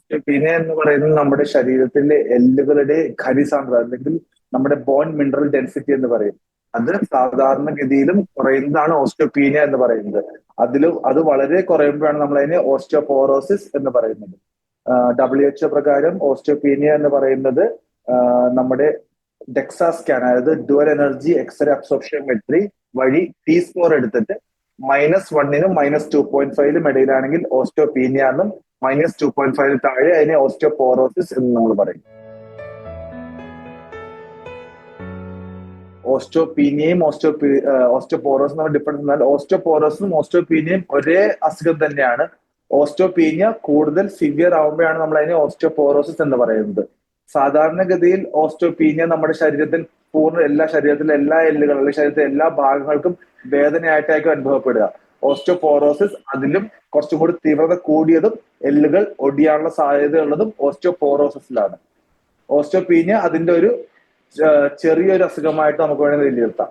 Osteopenia എന്ന് പറയുന്നത് നമ്മുടെ ശരീരത്തിലെ എല്ലുകളുടെ ഖരിസാന്ദ്ര അല്ലെങ്കിൽ നമ്മുടെ ബോൺ മിനറൽ ഡെൻസിറ്റി എന്ന് പറയും. അത് സാധാരണഗതിയിലും കുറയുന്നതാണ് ഓസ്റ്റിയോപീനിയ എന്ന് പറയുന്നത്. അതിലും അത് വളരെ കുറയുമ്പോഴാണ് നമ്മൾ അതിനെ ഓസ്റ്റിയോപോറോസിസ് എന്ന് പറയുന്നത്. ഡബ്ല്യു എച്ച് പ്രകാരം ഓസ്റ്റിയോപീനിയ എന്ന് പറയുന്നത് നമ്മുടെ ഡെക്സാ സ്കാൻ അതായത് dual energy x ray absorptiometry വഴി ടി സ്കോർ എടുത്തിട്ട് മൈനസ് വണ്ണിനും മൈനസ് ടു പോയിന്റ് ഫൈവിലും ഇടയിലാണെങ്കിൽ ഓസ്റ്റിയോപീനിയ എന്നും മൈനസ് ടു പോയിന്റ് ഫൈവിൽ താഴെ അതിനെ ഓസ്റ്റിയോപോറോസിസ് എന്ന് നമ്മൾ പറയും. ഓസ്റ്റോപീനിയയും ഓസ്റ്റോപീ ഓസ്റ്റോപോറോസും നമ്മൾ ഡിഫറൻസ് എന്നാൽ ഓസ്റ്റോപോറോസും ഓസ്റ്റോപീനിയയും ഒരേ അസുഖം തന്നെയാണ്. ഓസ്റ്റോപീനിയ കൂടുതൽ സിവിയർ ആവുമ്പോഴാണ് നമ്മൾ അതിനെ ഓസ്റ്റോപോറോസിസ് എന്ന് പറയുന്നത്. സാധാരണഗതിയിൽ ഓസ്റ്റോപീനിയ നമ്മുടെ ശരീരത്തിൽ പൂർണ എല്ലാ ശരീരത്തിലെ എല്ലാ എല്ലുകളും അല്ലെങ്കിൽ ശരീരത്തിലെ എല്ലാ ഭാഗങ്ങൾക്കും വേദനയായിട്ടായിരിക്കും അനുഭവപ്പെടുക. ഓസ്റ്റോപോറോസിസ് അതിലും കുറച്ചും കൂടി തീവ്രത കൂടിയതും എല്ലുകൾ ഒടിയാനുള്ള സാധ്യതയുള്ളതും ഓസ്റ്റോപോറോസിസിലാണ് ഓസ്റ്റോപീനിയ അതിന്റെ ഒരു ചെറിയൊരു അസുഖമായിട്ട് നമുക്ക് വേണമെങ്കിൽ വിലയിരുത്താം.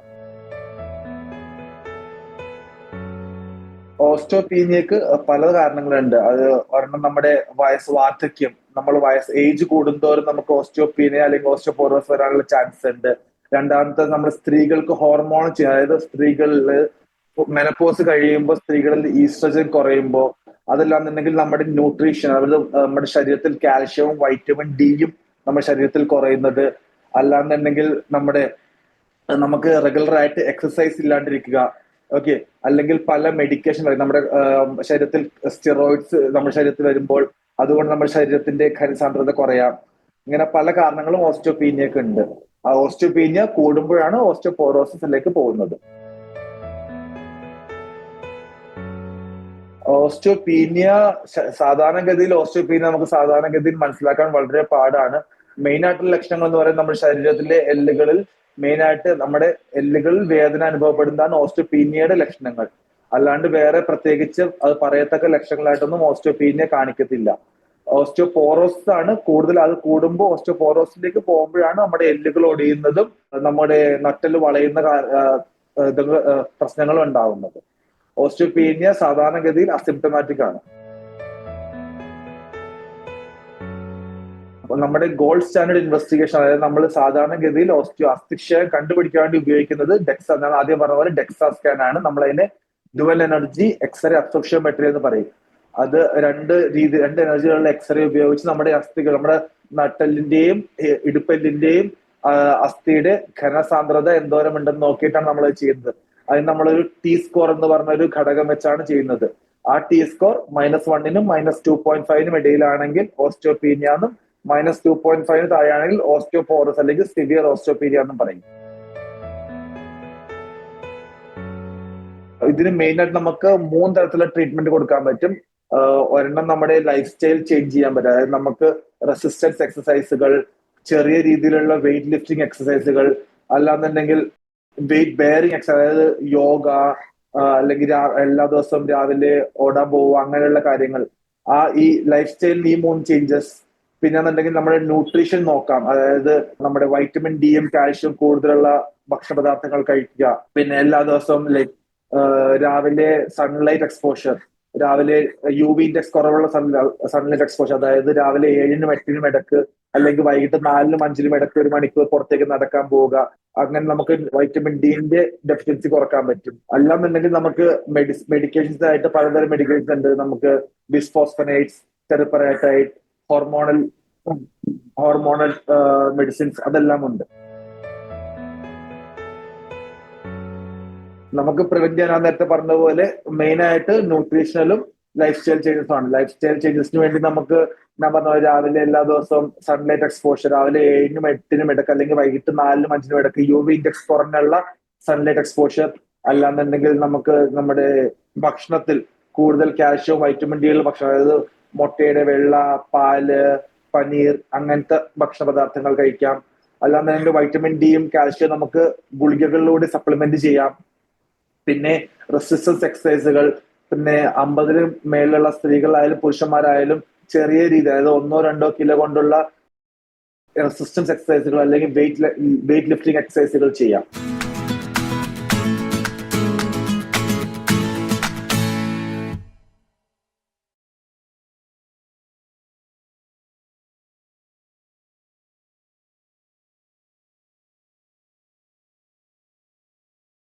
ഓസ്റ്റോപീനിയക്ക് പല കാരണങ്ങളുണ്ട്. അത് ഒരെണ്ണം നമ്മുടെ വയസ്സ് വാർദ്ധക്യം നമ്മൾ വയസ്സ് ഏജ് കൂടുന്തോറും നമുക്ക് ഓസ്റ്റോപീനിയ അല്ലെങ്കിൽ ഓസ്റ്റോപോറോസ് വരാനുള്ള ചാൻസ് ഉണ്ട് രണ്ടാമത്തെ നമ്മൾ സ്ത്രീകൾക്ക് ഹോർമോൺ അതായത് സ്ത്രീകളിൽ മെനപ്പോസ് കഴിയുമ്പോൾ സ്ത്രീകളിൽ ഈസ്ട്രജൻ കുറയുമ്പോൾ അതെല്ലാം അതല്ലാന്നുണ്ടെങ്കിൽ നമ്മുടെ ന്യൂട്രീഷൻ അതായത് നമ്മുടെ ശരീരത്തിൽ കാൽഷ്യവും വൈറ്റമിൻ ഡിയും നമ്മുടെ ശരീരത്തിൽ കുറയുന്നത്. അല്ലാന്നുണ്ടെങ്കിൽ നമ്മുടെ നമുക്ക് റെഗുലർ ആയിട്ട് എക്സസൈസ് ഇല്ലാണ്ടിരിക്കുക. ഓക്കെ അല്ലെങ്കിൽ പല മെഡിക്കേഷൻ നമ്മുടെ ശരീരത്തിൽ സ്റ്റിറോയിഡ്സ് നമ്മുടെ ശരീരത്തിൽ വരുമ്പോൾ അതുകൊണ്ട് നമ്മുടെ ശരീരത്തിന്റെ ഖനിസാന്ദ്രത കുറയാം. ഇങ്ങനെ പല കാരണങ്ങളും ഓസ്റ്റോപീനിയൊക്കെ ഉണ്ട്. ആ ഓസ്റ്റോപീനിയ കൂടുമ്പോഴാണ് ഓസ്റ്റോപോറോസിസിലേക്ക് പോകുന്നത്. ഓസ്റ്റോപീനിയ സാധാരണഗതിയിൽ ഓസ്റ്റോപീനിയ നമുക്ക് സാധാരണഗതിയിൽ മനസ്സിലാക്കാൻ വളരെ പാടാണ്. മെയിൻ ആയിട്ടുള്ള ലക്ഷണങ്ങൾ എന്ന് പറയുന്നത് നമ്മുടെ ശരീരത്തിലെ എല്ലുകളിൽ മെയിൻ ആയിട്ട് നമ്മുടെ എല്ലുകളിൽ വേദന അനുഭവപ്പെടുന്നതാണ് ഓസ്റ്റോപീനിയയുടെ ലക്ഷണങ്ങൾ. അല്ലാണ്ട് വേറെ പ്രത്യേകിച്ച് അത് പറയത്തക്ക ലക്ഷണങ്ങളായിട്ടൊന്നും ഓസ്റ്റോപീനിയ കാണിക്കത്തില്ല. ഓസ്റ്റോപോറോസിസ് ആണ് കൂടുതൽ അത് കൂടുമ്പോൾ ഓസ്റ്റോപോറോസിലേക്ക് പോകുമ്പോഴാണ് നമ്മുടെ എല്ലുകൾ ഒടിയുന്നതും നമ്മുടെ നട്ടൽ വളയുന്ന പ്രശ്നങ്ങളും ഉണ്ടാവുന്നത്. ഓസ്റ്റോപീനിയ സാധാരണഗതിയിൽ അസിംറ്റമാറ്റിക് ആണ്. നമ്മുടെ ഗോൾഡ് സ്റ്റാൻഡേർഡ് ഇൻവെസ്റ്റിഗേഷൻ അതായത് നമ്മൾ സാധാരണഗതിയിൽ ഓസ്റ്റിയോ അസ്തിക്ഷയെ കണ്ടുപിടിക്കാൻ വേണ്ടി ഉപയോഗിക്കുന്നത് ഡെക്സ എന്നാണ്. ആദ്യം പറഞ്ഞ പോലെ ഡെക്സ സ്കാൻ ആണ്. നമ്മൾ അതിനെ dual energy x-ray absorption material എന്ന് പറയും. അത് രണ്ട് രീതി രണ്ട് എനർജികളുടെ എക്സ്റേ ഉപയോഗിച്ച് നമ്മുടെ അസ്ഥികൾ നമ്മുടെ നട്ടലിന്റെയും ഇടുപ്പല്ലിന്റെയും അസ്ഥിയുടെ ഘനസാന്ദ്രത എന്തോരം ഉണ്ടെന്ന് നോക്കിയിട്ടാണ് നമ്മൾ ചെയ്യുന്നത്. അതിന് നമ്മളൊരു ടി സ്കോർ എന്ന് പറഞ്ഞ ഒരു ഘടകം വെച്ചാണ് ചെയ്യുന്നത്. ആ ടി സ്കോർ മൈനസ് വണ്ണിനും മൈനസ് ടു പോയിന്റ് ഫൈവിനും ഇടയിലാണെങ്കിൽ ഓസ്റ്റോപീനിയെന്നും മൈനസ് ടു പോയിന്റ് ഫൈവിന് താഴെയാണെങ്കിൽ ഓസ്റ്റിയോപോറസ് അല്ലെങ്കിൽ സിവിയർ ഓസ്റ്റോപീരിയ എന്നും പറയും. ഇതിന് മെയിൻ ആയിട്ട് നമുക്ക് മൂന്ന് തരത്തിലുള്ള ട്രീറ്റ്മെന്റ് കൊടുക്കാൻ പറ്റും. ഒരെണ്ണം നമ്മുടെ ലൈഫ് സ്റ്റൈൽ ചേഞ്ച് ചെയ്യാൻ പറ്റും. അതായത് നമുക്ക് റെസിസ്റ്റൻസ് എക്സസൈസുകൾ ചെറിയ രീതിയിലുള്ള വെയിറ്റ് ലിഫ്റ്റിംഗ് എക്സസൈസുകൾ അല്ലാന്നുണ്ടെങ്കിൽ വെയിറ്റ് ബെയറിംഗ് എക്സസൈസ് അതായത് യോഗ അല്ലെങ്കിൽ എല്ലാ ദിവസവും രാവിലെ ഓടാൻ പോവുക അങ്ങനെയുള്ള കാര്യങ്ങൾ. ആ ഈ ലൈഫ് സ്റ്റൈലിൽ ഈ മൂന്ന് ചേഞ്ചസ് പിന്നെന്നുണ്ടെങ്കിൽ നമ്മുടെ ന്യൂട്രീഷൻ നോക്കാം. അതായത് നമ്മുടെ വൈറ്റമിൻ എം കാൽഷ്യം കൂടുതലുള്ള ഭക്ഷണപദാർത്ഥങ്ങൾ കഴിക്കുക. പിന്നെ എല്ലാ ദിവസവും ലൈക്ക് രാവിലെ സൺലൈറ്റ് എക്സ്പോഷർ രാവിലെ യു വി ഇൻഡെക്സ് കുറവുള്ള സൺലൈറ്റ് എക്സ്പോഷർ അതായത് രാവിലെ ഏഴിനും എട്ടിനും ഇടയ്ക്ക് അല്ലെങ്കിൽ വൈകിട്ട് നാലിനും അഞ്ചിനും ഇടയ്ക്ക് ഒരു മണിക്കൂർ പുറത്തേക്ക് നടക്കാൻ പോവുക. അങ്ങനെ നമുക്ക് വൈറ്റമിൻ ഡിന്റെ ഡെഫിഷ്യൻസി കുറയ്ക്കാൻ പറ്റും. അല്ലാന്നുണ്ടെങ്കിൽ നമുക്ക് മെഡിസ് മെഡിക്കേഷൻസ് ആയിട്ട് പലതരം മെഡിക്കേഷൻസ് ഉണ്ട്. നമുക്ക് bisphosphonates teriparatide hormonal hormonal medicines അതെല്ലാം ഉണ്ട്. നമുക്ക് പ്രിവെന്റ് ചെയ്യാൻ നേരത്തെ പറഞ്ഞതുപോലെ പോലെ മെയിൻ ആയിട്ട് ന്യൂട്രീഷണലും ലൈഫ് സ്റ്റൈൽ ചേഞ്ചസ് ആണ്. ലൈഫ് സ്റ്റൈൽ ചേഞ്ചസിന് വേണ്ടി നമുക്ക് ഞാൻ പറഞ്ഞ രാവിലെ എല്ലാ ദിവസവും സൺലൈറ്റ് എക്സ്പോഷർ രാവിലെ ഏഴിനും എട്ടിനും ഇടയ്ക്ക് അല്ലെങ്കിൽ വൈകിട്ട് നാലിനും അഞ്ചിനും ഇടയ്ക്ക് യു വി ഇൻഡെക്സ് കുറഞ്ഞുള്ള സൺലൈറ്റ് എക്സ്പോഷർ അല്ലാന്നുണ്ടെങ്കിൽ നമുക്ക് നമ്മുടെ ഭക്ഷണത്തിൽ കൂടുതൽ കാൽഷ്യം വൈറ്റമിൻ ഡിയുള്ള ഭക്ഷണം അതായത് മുട്ടയുടെ വെള്ള പാൽ പനീർ അങ്ങനത്തെ ഭക്ഷണ പദാർത്ഥങ്ങൾ കഴിക്കാം. അല്ലാന്നുണ്ടെങ്കിൽ വൈറ്റമിൻ ഡിയും കാൽഷ്യം നമുക്ക് ഗുളികകളിലൂടെ സപ്ലിമെന്റ് ചെയ്യാം. പിന്നെ റെസിസ്റ്റൻസ് എക്സസൈസുകൾ പിന്നെ അമ്പതിന് മേലുള്ള സ്ത്രീകളായാലും പുരുഷന്മാരായാലും ചെറിയ രീതി അതായത് ഒന്നോ രണ്ടോ കിലോ കൊണ്ടുള്ള റെസിസ്റ്റൻസ് എക്സസൈസുകൾ അല്ലെങ്കിൽ വെയിറ്റ് വെയിറ്റ് ലിഫ്റ്റിംഗ് എക്സസൈസുകൾ ചെയ്യാം.